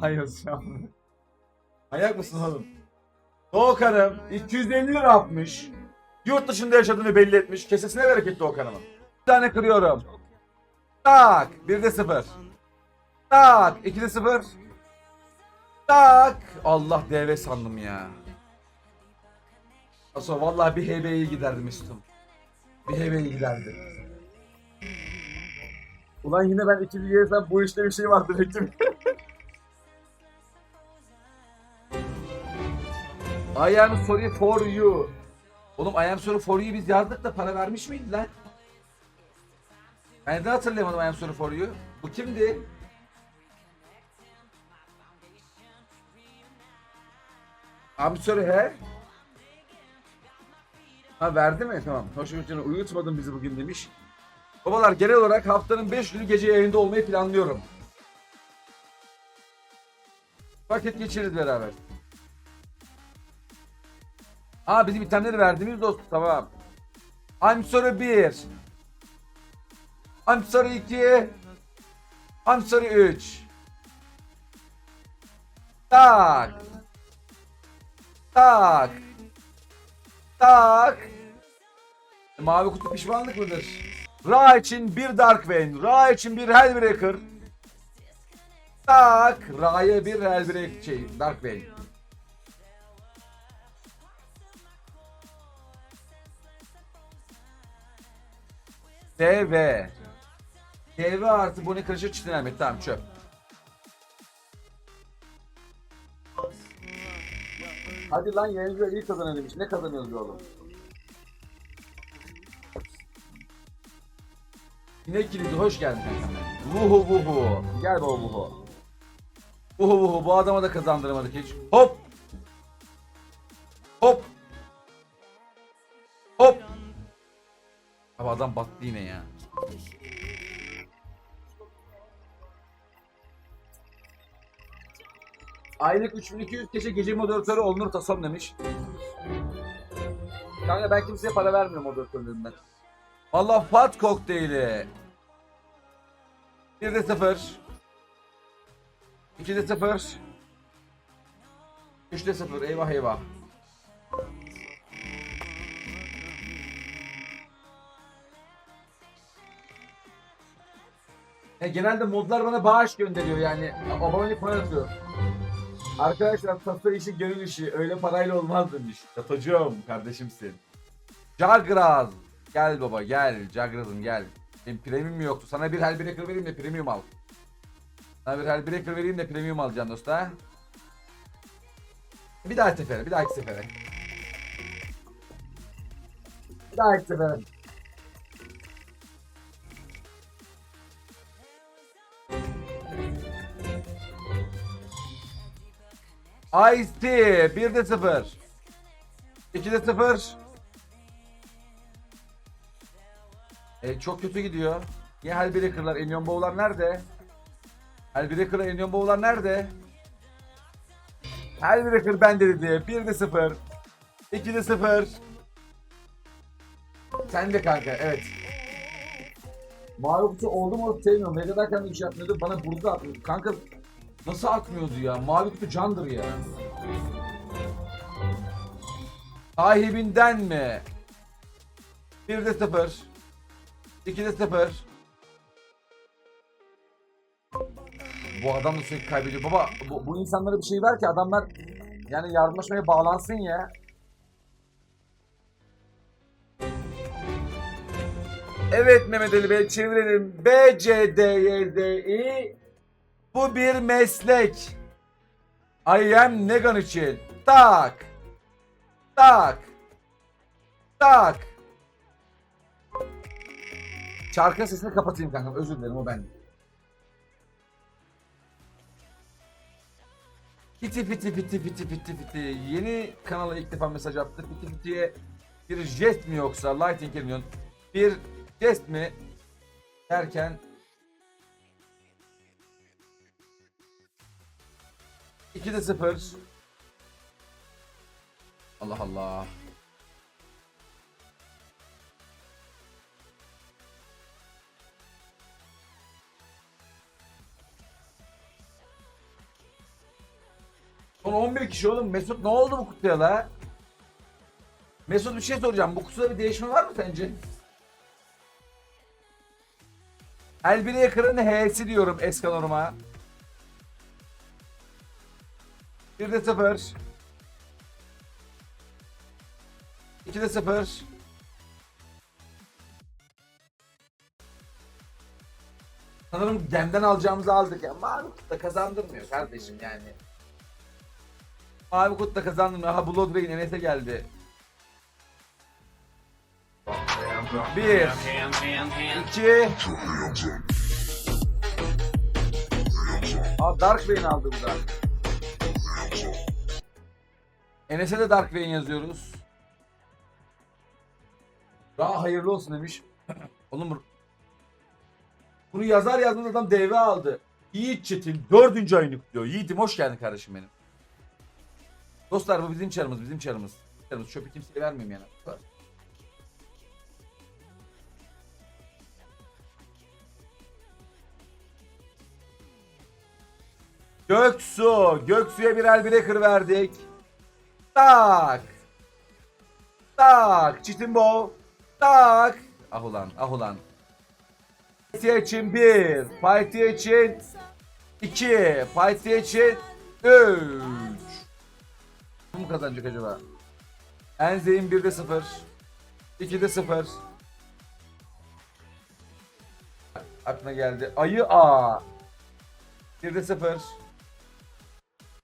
Almanya'sı şu. Ayak mısın oğlum? Doğukan'ım 250 lira atmış. Yurt dışında yaşadığını belli etmiş. Kesesine bereket Doğukan'ımın. Bir tane kırıyorum. Tak. 1'de 0. Tak. 2'de 0. Tak. Allah DV sandım ya. Aslında vallahi bir HB'ye giderdim Mesut'um. Bir HB'ye giderdim. Ulan yine ben ikili yersem bu işte bir şey var demektim. I am sorry for you. Oğlum I am sorry for you biz yazdık da para vermiş miydi lan? Ben de hatırlayamadım I am sorry for you. Bu kimdi? I'm sorry he? Ha verdi mi? Tamam. Hoş geldin. Uyutmadın bizi bugün demiş. Babalar genel olarak haftanın 5 günü gece yayında olmayı planlıyorum. Vakit geçiririz beraber. Aa bizim itemleri verdiğimiz dost tamam. I'm sorry 1. I'm sorry 2. I'm sorry 3. Tak. Tak. Tak. Mavi kutu pişmanlık mıdır? Ra için bir Dark Vein. Ra için bir Hellbreaker. Tak. Ra'ya bir Hellbreaker şey Dark Vein. TV. TV artı bu ne karışık çitin Ahmet. Tamam çöp. Hadi lan yayıncı iyi kazanıyor demiş. Ne kazanıyoruz oğlum? Yine kilidi hoş geldin. Vuhu vuhu. Gel baba vuhu. Vuhu vuhu. Bu adama da kazandıramadık hiç. Hop. Hop. Abi adam battı yine ya. Aylık 3200 gece gece moderatörü olunur tasam demiş. Kanka ben kimseye para vermiyorum moderatörlüğümden. Allah Fat kokteyli. 1'de 0. 2'de 0. 3'de 0. Eyvah eyvah. E, genelde modlar bana bağış gönderiyor yani. Abonelik para atıyor. Arkadaşlar tata işi gönül işi. Öyle parayla olmaz demiş. Tatacığım kardeşimsin. Jagraz. Gel baba gel. Jagraz'ım gel. Benim premium yoktu. Sana bir Hellbreaker vereyim de premium al. Sana bir Hellbreaker vereyim de premium alacaksın dosta. Bir daha sefere. Bir dahaki sefere. Bir dahaki sefere. Ice-T 1'de 0 2'de 0 e, Çok kötü gidiyor. Niye Hellbreaker'lar, Enion Bow'lar nerede? Hellbreaker'lar, Enion Bow'lar nerede? Hellbreaker bende dedi. 1'de 0 2'de 0 Sen de kanka evet. Kutu oldu mu sevmiyorum. Ne kadar kendi iş yapmıyordu bana burada atmıyordu. Kanka Nasıl atmıyordu ya? Mavi kutu candır ya. Sahibinden mi? 1'de 0. 2'de 0. Bu adam da sürekli kaybediyor. Baba bu, bu insanlara bir şey ver ki adamlar yani yardımlaşmaya bağlansın ya. Evet Mehmet Ali Bey çevirelim. B, C, D, Y, D, I. Bu bir meslek. I am Negan için. Tak. Tak. Tak. Şarkının sesini kapatayım kankam. Özür dilerim o ben. Fiti fiti fiti fiti fiti fiti. Yeni kanala ilk defa mesaj attı. Fiti fitiye bir jest mi yoksa Lighting Union bir jest mi derken 2'de 0. Allah Allah. Son 11 kişi oğlum. Mesut ne oldu bu kutuya la? Mesut bir şey soracağım. Bu kutuda bir değişme var mı sence? Elbini Yakır'ın H'si diyorum Eskanor'uma. 1'de 0. 2'de 0. Sanırım gemden alacağımızı aldık ya. Mavi kutu da kazandırmıyor kardeşim yani. Mavi kutu da kazandırmıyor. Aha Blood Rain Enes'e geldi. Bir, iki. Aa Dark Vein aldı bu da. Enes'e de Dark Vein yazıyoruz. Daha hayırlı olsun demiş. Oğlum bu- bunu yazar yazmaz adam DV aldı. Yiğit Çetin dördüncü ayını kutluyor. Yiğit'im hoş geldin kardeşim benim. Dostlar bu bizim çarımız bizim çarımız. Çarımız çöpü kimseye vermeyeyim yani. Göksu. Göksu'ya bir el breaker verdik. Tak. Tak. Çitimbo. Tak. Ah ulan ah ulan. Fighty için bir. Fighty için iki. Fighty için üç. Kim kazanacak acaba? Enzeyin 1'de 0. 2'de 0. Aklına geldi. Ayı A. 1'de 0.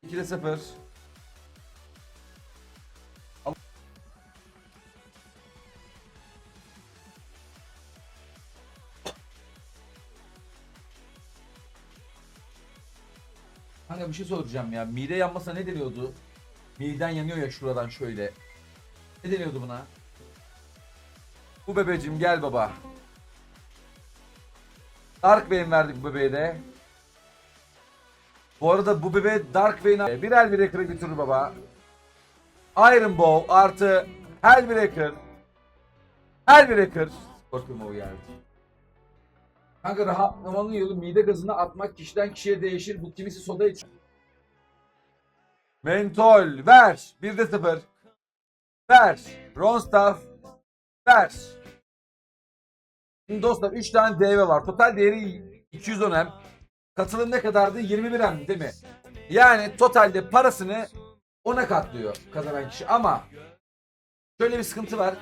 2'de 0. Kanka bir şey soracağım ya. Mide yanmasa ne deniyordu? Miden yanıyor ya şuradan şöyle. Ne deniyordu buna? Bu bebecim gel baba. Dark Vein verdik bu bebeğe de. Bu arada bu bebe Dark Vein'e bir Hellbreaker'ı götürür baba. Iron Bow artı Hellbreaker. Hellbreaker. Scorpion Bow geldi. Kanka rahatlamanın yolu mide gazını atmak kişiden kişiye değişir. Bu kimisi soda içiyor. Mentol ver. 1'de 0. Ver. Ronstaff ver. Şimdi dostlar 3 tane DV var. Total değeri 210 M. Katılım ne kadardı? 21 M değil mi? Yani totalde parasını 10'a katlıyor kazanan kişi. Ama şöyle bir sıkıntı var.